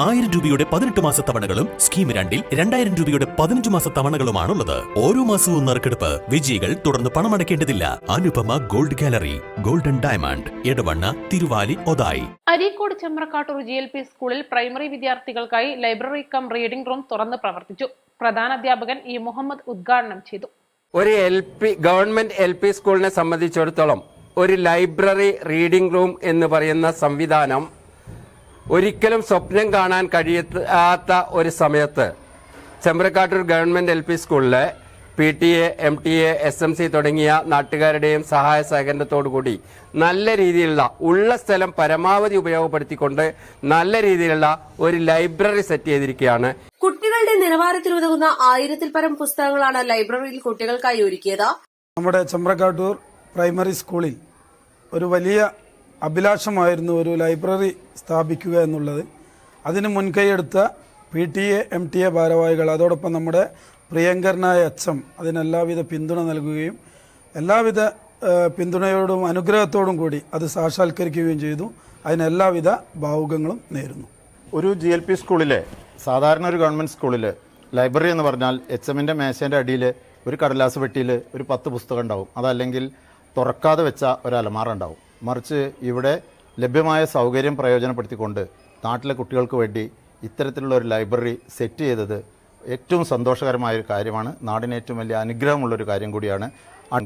ആയിരം രൂപയുടെ പതിനെട്ട് മാസ തവണകളും സ്കീം രണ്ടിൽ രണ്ടായിരം രൂപയുടെ പതിനഞ്ച് മാസ തവണകളുമാണുള്ളത്. ഓരോ മാസവും നറുക്കെടുപ്പ് വിജയികൾ തുടർന്ന് പണമടയ്ക്കേണ്ടതില്ല. Anupama gold gallery golden diamond Edavanna Thiruvali Othayi. Areekode Chembrakkattur G L P സ്കൂളിൽ പ്രൈമറി വിദ്യാർത്ഥികൾക്കായി ലൈബ്രറി കം റീഡിംഗ് റൂം തുറന്ന് പ്രവർത്തിച്ചു. പ്രധാന അധ്യാപകൻ ഇ മുഹമ്മദ് ഉദ്ഘാടനം ചെയ്തു. ഒരു L P government L P സ്കൂളിനെ സംബന്ധിച്ചിടത്തോളം ഒരു ലൈബ്രറി റീഡിംഗ് റൂം എന്ന് പറയുന്ന സംവിധാനം ഒരിക്കലും സ്വപ്നം കാണാൻ കഴിയാത്ത ഒരു സമയത്ത് ചെമ്പ്രക്കാട്ടൂർ ഗവൺമെന്റ് എൽ പി സ്കൂളിലെ P T A M T A S M C തുടങ്ങിയ നാട്ടുകാരുടെയും സഹായ സഹകരണത്തോടുകൂടി നല്ല രീതിയിലുള്ള ഉള്ള സ്ഥലം പരമാവധി ഉപയോഗപ്പെടുത്തിക്കൊണ്ട് നല്ല രീതിയിലുള്ള ഒരു ലൈബ്രറി സെറ്റ് ചെയ്തിരിക്കുകയാണ്. കുട്ടികളുടെ നിലവാരത്തിനുതകുന്ന ആയിരത്തിൽ പരം പുസ്തകങ്ങളാണ് ലൈബ്രറിയിൽ കുട്ടികൾക്കായി ഒരുക്കിയത്. നമ്മുടെ ചെമ്പ്രക്കാട്ടൂർ പ്രൈമറി സ്കൂളിൽ ഒരു വലിയ അഭിലാഷമായിരുന്നു ഒരു ലൈബ്രറി സ്ഥാപിക്കുക എന്നുള്ളത്. അതിന് മുൻകൈയെടുത്ത P T A M T A ഭാരവാഹികൾ അതോടൊപ്പം നമ്മുടെ പ്രിയങ്കരനായ അച്ഛം അതിനെല്ലാവിധ പിന്തുണ നൽകുകയും എല്ലാവിധ പിന്തുണയോടും അനുഗ്രഹത്തോടും കൂടി അത് സാക്ഷാത്കരിക്കുകയും ചെയ്തു. അതിനെല്ലാവിധ ഭാവുകങ്ങളും നേരുന്നു. ഒരു ജി എൽ പി സ്കൂളിലെ സാധാരണ ഒരു ഗവൺമെന്റ് സ്കൂളിൽ ലൈബ്രറി എന്ന് പറഞ്ഞാൽ എച്ച് എമ്മിന്റെ മേശേന്റെ അടിയിൽ ഒരു കടലാസ് പെട്ടിയിൽ ഒരു പത്ത് പുസ്തകം ഉണ്ടാവും. അതല്ലെങ്കിൽ തുറക്കാതെ വെച്ച ഒരു അലമാറ ഉണ്ടാവും. മറിച്ച് ഇവിടെ ലഭ്യമായ സൗകര്യം പ്രയോജനപ്പെടുത്തിക്കൊണ്ട് നാട്ടിലെ കുട്ടികൾക്ക് വേണ്ടി ഇത്തരത്തിലുള്ള ഒരു ലൈബ്രറി സെറ്റ് ചെയ്തത് ഏറ്റവും സന്തോഷകരമായ ഒരു കാര്യമാണ്. നാടിന് ഏറ്റവും വലിയ അനുഗ്രഹമുള്ളൊരു കാര്യം കൂടിയാണ്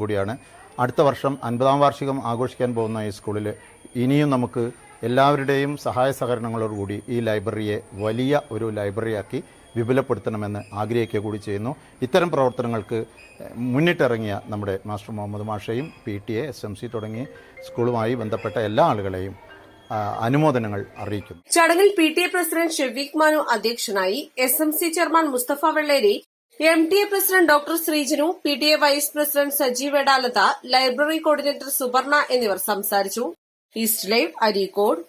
കൂടിയാണ്. അടുത്ത വർഷം അൻപതാം വാർഷികം ആഘോഷിക്കാൻ പോകുന്ന ഈ സ്കൂളിൽ ഇനിയും നമുക്ക് എല്ലാവരുടെയും സഹായ സഹകരണങ്ങളോടുകൂടി ഈ ലൈബ്രറിയെ വലിയ ഒരു ലൈബ്രറിയാക്കി വിപുലപ്പെടുത്തണമെന്ന് ആഗ്രഹിക്കുക കൂടി ചെയ്യുന്നു. ഇത്തരം പ്രവർത്തനങ്ങൾക്ക് മുന്നിട്ടിറങ്ങിയ നമ്മുടെ master Muhammad മാഷയും P T A S M C തുടങ്ങിയ സ്കൂളുമായി ബന്ധപ്പെട്ട എല്ലാ ആളുകളെയും അനുമോദനങ്ങൾ അറിയിക്കുന്നു. ചടങ്ങിൽ P T A president Shefeeq Manu അധ്യക്ഷനായി S M C chairman Musthafa Velleri M T A president doctor Sreejanu P T A vice president Sajeev Edalatha library coordinator Suvarna എന്നിവർ സംസാരിച്ചു. His is slave Arikod.